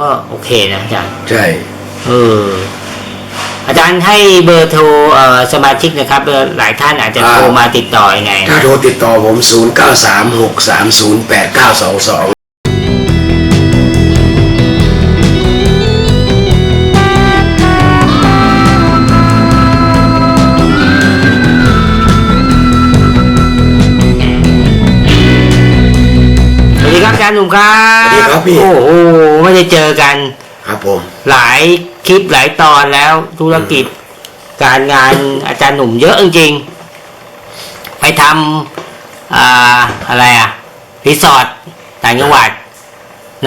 ก็โอเคนะอาจารย์ ใช่ เออ อาจารย์ให้เบอร์โทรเอ่อสมาชิกนะครับเบอร์หลายท่านอาจจะโทรมาติดต่อยังไงถ้าโทรติดต่อผม 0 จารย์หนุ่มครับสวัสดีครับพี่ โอ้โหไม่ได้เจอกัน ครับผม หลายคลิปหลายตอนแล้วธุรกิจ การงานอาจารย์หนุ่มเยอะจริงๆไปทำอ่าอะไรอะรีสอร์ทต่างจังหวัด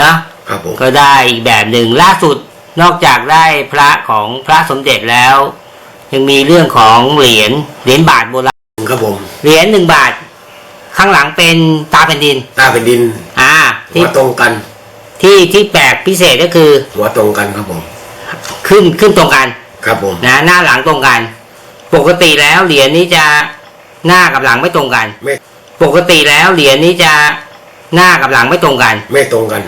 นะครับผมก็ได้อีกแบบหนึ่งล่าสุดนอกจากได้พระของพระสมเด็จแล้ว ยังมีเรื่องของเหรียญเหรียญบาทโบราณครับผมเหรียญหนึ่งบาท ข้างหลังเป็นตาแผ่นดิน ตาเป็นดิน อ่า หัที่วตรงกัน ที่ที่แปลกพิเศษก็คือ หัวตรงกันครับผม ขึ้นขึ้นตรงกัน ครับผมนะหน้าหลังตรงกัน ปกติแล้วเหรียญนี้จะหน้ากับหลังไม่ตรงกัน ไม่ปกติแล้วเหรียญนี้จะหน้ากับหลังไม่ตรงกัน ไม่ตรงกัน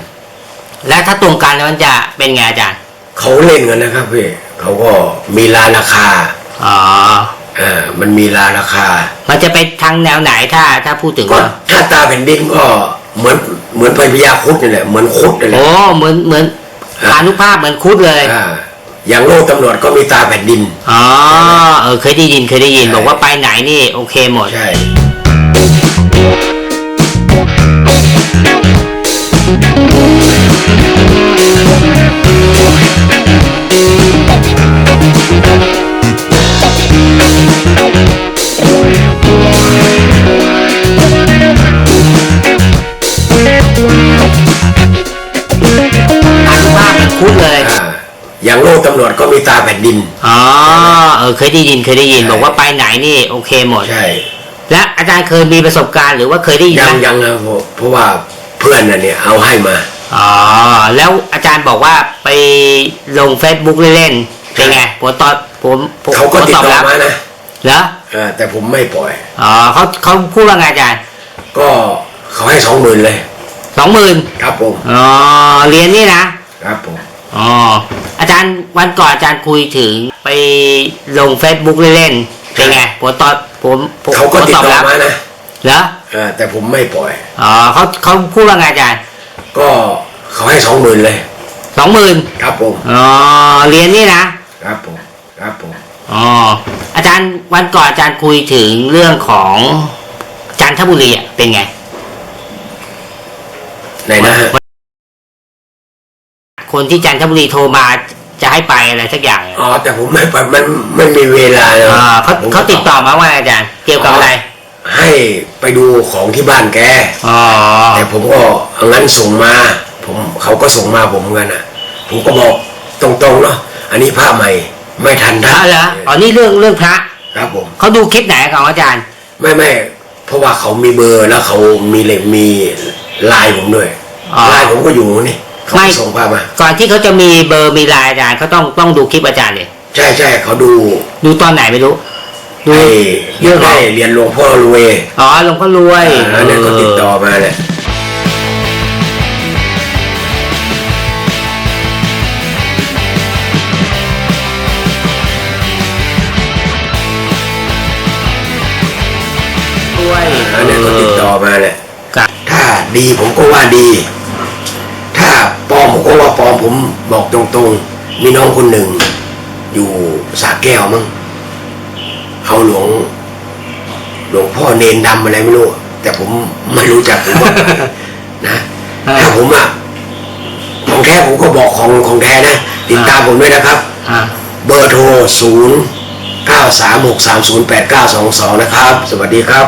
และถ้าตรงกันแล้วมันจะเป็นไงอาจารย์เขาเล่นกันนะครับพี่เขาก็มีราราคาอ๋ออ่ามันมีราราคา มันจะไปทางแนวไหนถ้าถ้าพูดถึงก็ว่าถ้าตาแผ่นดินก็เหมือน เหมือนพญาครุดนี่แหละเหมือนครุดนี่แหละโอ้เหมือนเหมือนครับอนุภาพเหมือนคุดเลยอ่าอย่างโลกตำรวจก็มีตาแผ่นดินอ๋อเออเคยได้ยินเคยได้ยินใช่บอกว่าไปไหนนี่โอเคหมดใช่อ อย่างโลกตำรวจก็มีตาแผ่นดิน อ๋อเออเคยได้ยินเคยได้ยิน ใช่ บอกว่าไปไหนนี่โอเคหมด ใช่และอาจารย์เคยมีประสบการณ์หรือว่าเคยได้ยินยังไหมยังนะเพราะเพราะว่าเพื่อนน่ะเนี่ยเอาให้มา อ๋อแล้วอาจารย์บอกว่าไปลงเฟซบุ๊กเล่นๆเป็นไงผลตอบผมผมเขาก็ติดผลต่อรับมานะเหรอเออแต่ผมไม่ปล่อย อ๋อเขาเขาพูดว่าไงอาจารย์ก็เขาให้สองหมื่นเลย สองหมื่นครับผมอ๋อเรียนนี่นะครับผม อ๋ออาจารย์วันก่อนอาจารย์คุยถึงไปลงเฟซบุ๊กเล่นๆเป็นไงผลตอบผมผมเขาก็ติดผลต่อรับมานะเหรอเออแต่ผมไม่ปล่อยอ๋อเขาเขาพูดว่าไงอาจารย์ ก็เขาให้สองหมื่นเลยสองหมื่นครับผมอ๋อเรียนนี่นะครับผมครับผมอ๋ออาจารย์วันก่อนอาจารย์คุยถึงเรื่องของจันทบุรีอะเป็นไงไหนนะฮะ คนที่จันทบุรีโทรมาจะให้ไปอะไรสักอย่างอ๋อแต่ผมไม่ไปมันไม่มีเวลาเลยอ่าเขาผมเขาติดต่อมาว่าอาจารย์เกี่ยวกับอะไรให้ไปดูของที่บ้านแก อ๋อแต่ผมก็เอางั้นส่งมา ผมเขาก็ส่งมาผมเหมือนกันอะ ผมก็บอกตรงๆเนาะอันนี้ผ้าใหม่ไม่ทันพท่าระเหรออ๋อนี่เรื่องเรื่องพระครับผม เขาดูคลิปไหนของอาจารย์ ไม่ไม่เพราะว่าเขามีเบอร์แล้วเขามีเลยมีไลน์ผมด้วยอ๋อ ไลน์ผมก็อยู่นี่เขา ไม่ก็ส่งผ้ามา ก่อนที่เขาจะมีเบอร์มีไลน์อาจารย์เขาต้องต้องดูคลิปอาจารย์เลยใช่ใช่เขาดู ดูตอนไหนไม่รู้ ดูให้เรื่องขอให้งเรียนหลวงพ่อรวยอ๋อหลวงพ่อรวยแล้วเนี่ยก็ติดต่อมาเนี่ยรวยแล้วเนี่ยก็ติดต่อมาเนี่ยครับถ้าดีผมก็ว่าดีถ้า ปลอมผมก็ว่าปลอมผมบอกตรงๆ มีน้องคนหนึ่ง อยู่สาแก้วมั้งเอาหลวงหลวงพ่อเนนดำอะไรไม่รู้ แต่ผมไม่รู้จักผมว่าใครนะอ่าถ้าผมอะของแท้ผมก็บอกของของแท้นะติดตามผมด้วยนะครับอ่าเบอร์โทร 0 9 3 6 3 0 8 9 2 2 นะครับ สวัสดีครับ